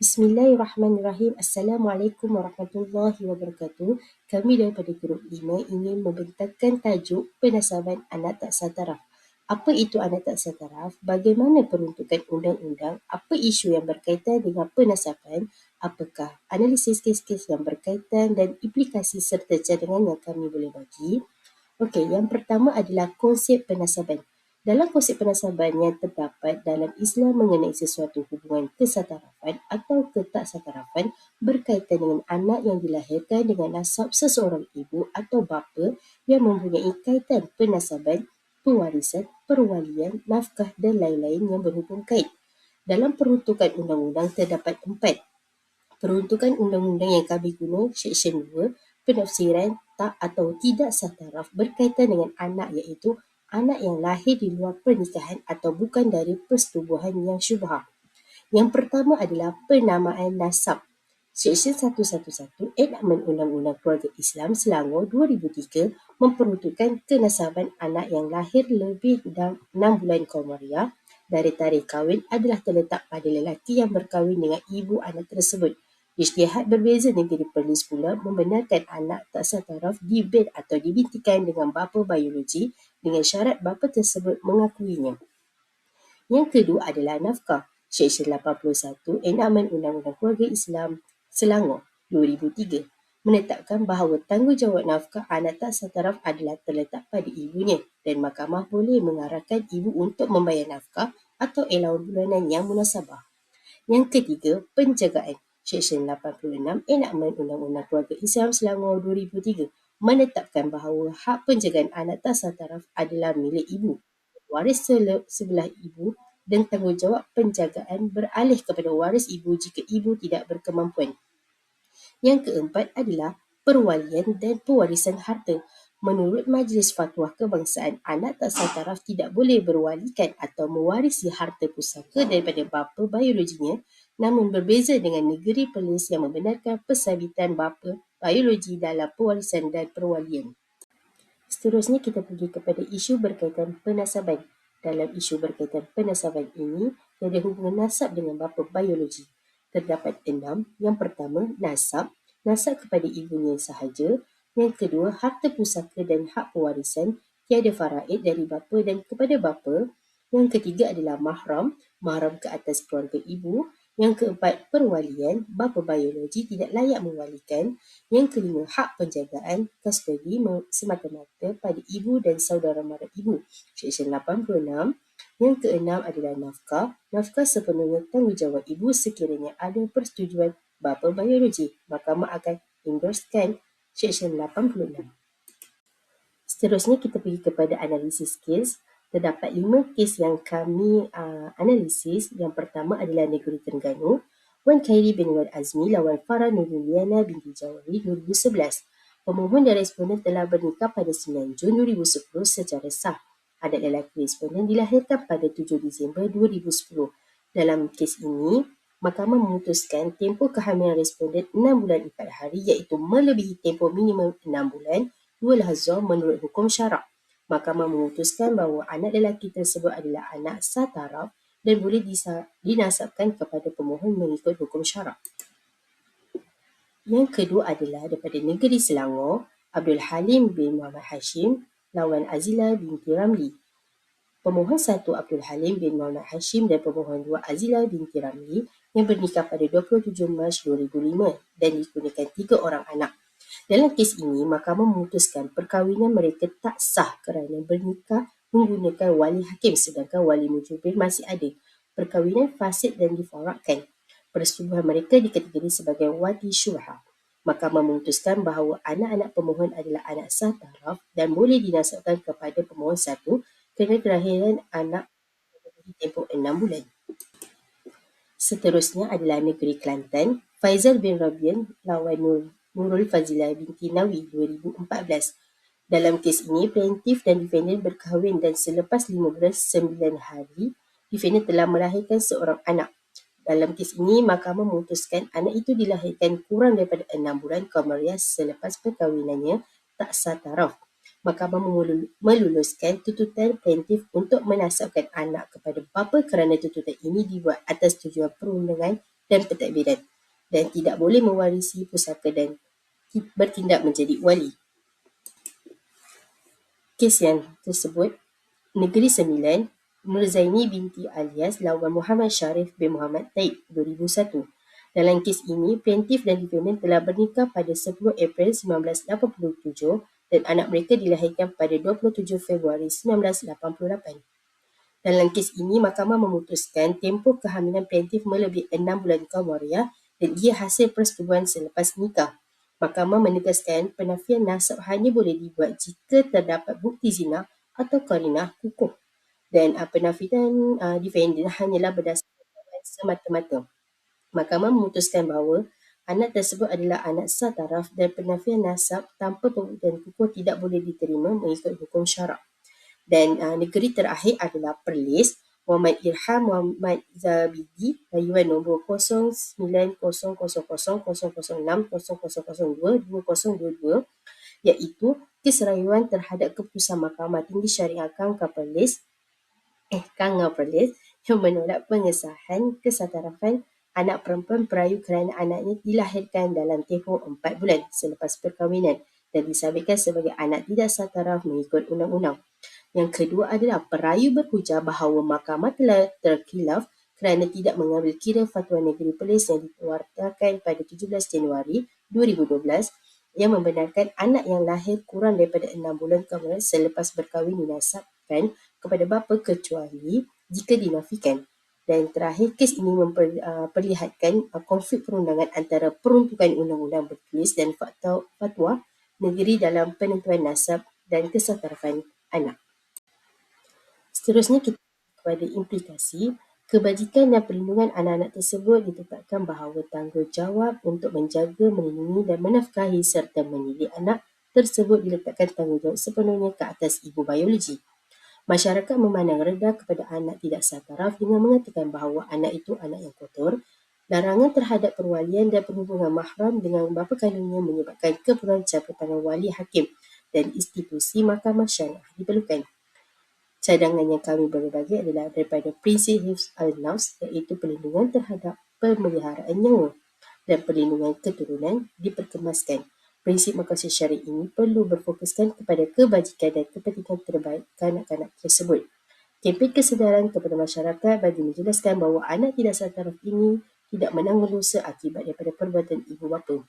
Bismillahirrahmanirrahim. Assalamualaikum warahmatullahi wabarakatuh. Kami daripada grup 5 ingin membentangkan tajuk penasaban anak tak setaraf. Apa itu anak tak setaraf? Bagaimana peruntukan undang-undang? Apa isu yang berkaitan dengan penasaban? Apakah analisis kes-kes yang berkaitan dan implikasi serta cadangan yang kami boleh bagi? Okey, yang pertama adalah konsep penasaban. Dalam konsep penasaban yang terdapat dalam Islam mengenai sesuatu hubungan kesatarafan atau ketaksatarafan berkaitan dengan anak yang dilahirkan dengan nasab seseorang ibu atau bapa yang mempunyai kaitan penasaban, pewarisan, perwalian, nafkah dan lain-lain yang berhubung kait. Dalam peruntukan undang-undang terdapat empat. Peruntukan undang-undang yang kami guna, Seksyen 2, penafsiran tak atau tidak sataraf berkaitan dengan anak iaitu anak yang lahir di luar pernikahan atau bukan dari persetubuhan yang syubhah. Yang pertama adalah penamaan nasab. Seksyen 111 Enakmen Undang-Undang Keluarga Islam Selangor 2003 memperuntukkan kenasaban anak yang lahir lebih dari 6 bulan Komariah dari tarikh kahwin adalah terletak pada lelaki yang berkahwin dengan ibu anak tersebut. Ijtihad berbeza negeri perlis pula membenarkan anak tak setaraf dibid atau dibintikan dengan bapa biologi dengan syarat bapa tersebut mengakuinya. Yang kedua adalah nafkah. Seksyen 81 Enakmen Undang-Undang Keluarga Islam Selangor 2003 menetapkan bahawa tanggungjawab nafkah anak tak setaraf adalah terletak pada ibunya dan mahkamah boleh mengarahkan ibu untuk membayar nafkah atau elawan bulanan yang munasabah. Yang ketiga, penjagaan. Seksyen 86 Enakmen Undang-Undang Keluarga Islam Selangor 2003 menetapkan bahawa hak penjagaan anak tasal taraf adalah milik ibu, waris sebelah ibu dan tanggungjawab penjagaan beralih kepada waris ibu jika ibu tidak berkemampuan. Yang keempat adalah perwalian dan pewarisan harta. Menurut Majlis Fatwa Kebangsaan, anak tak taraf tidak boleh berwalikan atau mewarisi harta pusaka daripada bapa biologinya namun berbeza dengan negeri Perlis yang membenarkan persabitan bapa biologi dalam pewarisan dan perwalian. Seterusnya kita pergi kepada isu berkaitan penasaban. Dalam isu berkaitan penasaban ini, ada hubungan nasab dengan bapa biologi. Terdapat enam. Yang pertama, nasab. Nasab kepada ibunya sahaja. Yang kedua, harta pusaka dan hak pewarisan. Tiada faraid dari bapa dan kepada bapa. Yang ketiga adalah mahram. Mahram ke atas keluarga ibu. Yang keempat, perwalian, bapa biologi tidak layak mewalikan. Yang kelima, hak penjagaan, kustodi semata-mata pada ibu dan saudara mara ibu. Seksyen 86. Yang keenam adalah nafkah. Nafkah sepenuhnya tanggungjawab ibu sekiranya ada persetujuan bapa biologi. Mahkamah akan endorsekan Seksyen 86. Seterusnya kita pergi kepada analisis kes terdapat lima kes yang kami uh, analisis. Yang pertama adalah Negeri Terengganu. Wan Khairi bin Wan Azmi lawan Farah Nuruliana binti Jawari 2011. Pemohon dan responden telah bernikah pada 9 Jun 2010 secara sah. Adat lelaki responden dilahirkan pada 7 Disember 2010. Dalam kes ini, mahkamah memutuskan tempoh kehamilan responden 6 bulan 4 hari iaitu melebihi tempoh minimum 6 bulan dua lahazah menurut hukum syarak. Mahkamah memutuskan bahawa anak lelaki tersebut adalah anak sataraf dan boleh dinasabkan kepada pemohon mengikut hukum syarak. Yang kedua adalah daripada negeri Selangor, Abdul Halim bin Muhammad Hashim lawan Azila binti Ramli. Pemohon satu Abdul Halim bin Muhammad Hashim dan pemohon dua Azila binti Ramli yang bernikah pada 27 Mac 2005 dan dikurniakan tiga orang anak. Dalam kes ini, mahkamah memutuskan perkahwinan mereka tak sah kerana bernikah menggunakan wali hakim sedangkan wali mujubir masih ada. Perkahwinan fasid dan difarakkan. Persetubuhan mereka dikategori sebagai wadi syubha. Mahkamah memutuskan bahawa anak-anak pemohon adalah anak sah taraf dan boleh dinasabkan kepada pemohon satu kerana kelahiran anak di tempoh enam bulan. Seterusnya adalah negeri Kelantan. Faizal bin Rabian lawan Nur Nurul Fazilah binti Nawi 2014. Dalam kes ini, plaintiff dan defendant berkahwin dan selepas 5 bulan 9 hari, defendant telah melahirkan seorang anak. Dalam kes ini, mahkamah memutuskan anak itu dilahirkan kurang daripada 6 bulan Qamariah selepas perkahwinannya tak sah taraf. Mahkamah meluluskan tuntutan plaintiff untuk menasabkan anak kepada bapa kerana tuntutan ini dibuat atas tujuan perundangan dan pentadbiran dan tidak boleh mewarisi pusaka dan bertindak menjadi wali. Kes yang tersebut, Negeri Sembilan, Nur Zaini binti alias lawan Muhammad Sharif bin Muhammad Taib 2001. Dalam kes ini, plaintiff dan defendant telah bernikah pada 10 April 1987 dan anak mereka dilahirkan pada 27 Februari 1988. Dalam kes ini, mahkamah memutuskan tempoh kehamilan plaintiff melebihi enam bulan kamariah dan ia hasil persetubuhan selepas nikah. Mahkamah menegaskan penafian nasab hanya boleh dibuat jika terdapat bukti zina atau karinah kukuh. Dan uh, penafian uh, defendant hanyalah berdasarkan semata-mata. Mahkamah memutuskan bahawa anak tersebut adalah anak sah taraf dan penafian nasab tanpa pembuktian kukuh tidak boleh diterima mengikut hukum syarak dan uh, negeri terakhir adalah Perlis Muhammad Irham Muhammad Zabidi rayuan nombor 09000060022022 iaitu kes rayuan terhadap keputusan Mahkamah Tinggi Syariah Kangka Perlis eh Kangga Perlis yang menolak pengesahan kesatarafan anak perempuan perayu kerana anaknya dilahirkan dalam tempoh 4 bulan selepas perkahwinan dan disabitkan sebagai anak tidak sataraf mengikut undang-undang. Yang kedua adalah perayu berhujah bahawa mahkamah telah terkilaf kerana tidak mengambil kira fatwa negeri Perlis yang dikeluarkan pada 17 Januari 2012 yang membenarkan anak yang lahir kurang daripada 6 bulan kemudian selepas berkahwin dinasabkan kepada bapa kecuali jika dinafikan. Dan terakhir, kes ini memperlihatkan uh, konflik perundangan antara peruntukan undang-undang bertulis dan fatwa negeri dalam penentuan nasab dan kesetarafan anak. Seterusnya kita kepada implikasi kebajikan dan perlindungan anak-anak tersebut ditetapkan bahawa tanggungjawab untuk menjaga, melindungi dan menafkahi serta mendidik anak tersebut diletakkan tanggungjawab sepenuhnya ke atas ibu biologi. Masyarakat memandang rendah kepada anak tidak sataraf dengan mengatakan bahawa anak itu anak yang kotor. Larangan terhadap perwalian dan perhubungan mahram dengan bapa kandungnya menyebabkan keperluan campur wali hakim dan institusi mahkamah syariah diperlukan. Cadangan yang kami berbagi adalah daripada prinsip Hifz al-Nafs iaitu perlindungan terhadap pemeliharaan nyawa dan perlindungan keturunan diperkemaskan. Prinsip makasih syari ini perlu berfokuskan kepada kebajikan dan kepentingan terbaik kanak-kanak tersebut. Kempen kesedaran kepada masyarakat bagi menjelaskan bahawa anak tidak setaraf ini tidak menanggung dosa akibat daripada perbuatan ibu bapa.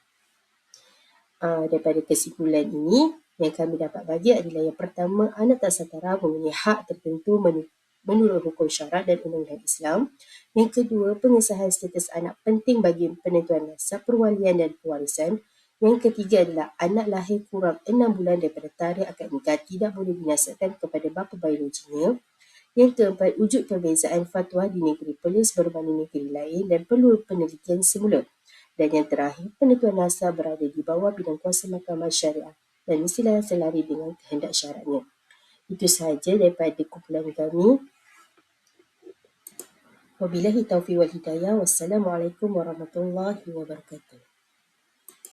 Uh, daripada kesimpulan ini, yang kami dapat bagi adalah yang pertama, anak tak setara mempunyai hak tertentu menurut hukum syarat dan undang-undang Islam. Yang kedua, pengesahan status anak penting bagi penentuan nasab, perwalian dan pewarisan. Yang ketiga adalah anak lahir kurang enam bulan daripada tarikh akad nikah tidak boleh dinasabkan kepada bapa biologinya. Yang keempat, wujud perbezaan fatwa di negeri Perlis berbanding negeri lain dan perlu penelitian semula. Dan yang terakhir, penentuan nasab berada di bawah bidang kuasa mahkamah syariah dan mestilah selari dengan kehendak syaratnya. Itu sahaja daripada kumpulan kami. Wabillahi taufiq wal hidayah. Wassalamualaikum warahmatullahi wabarakatuh.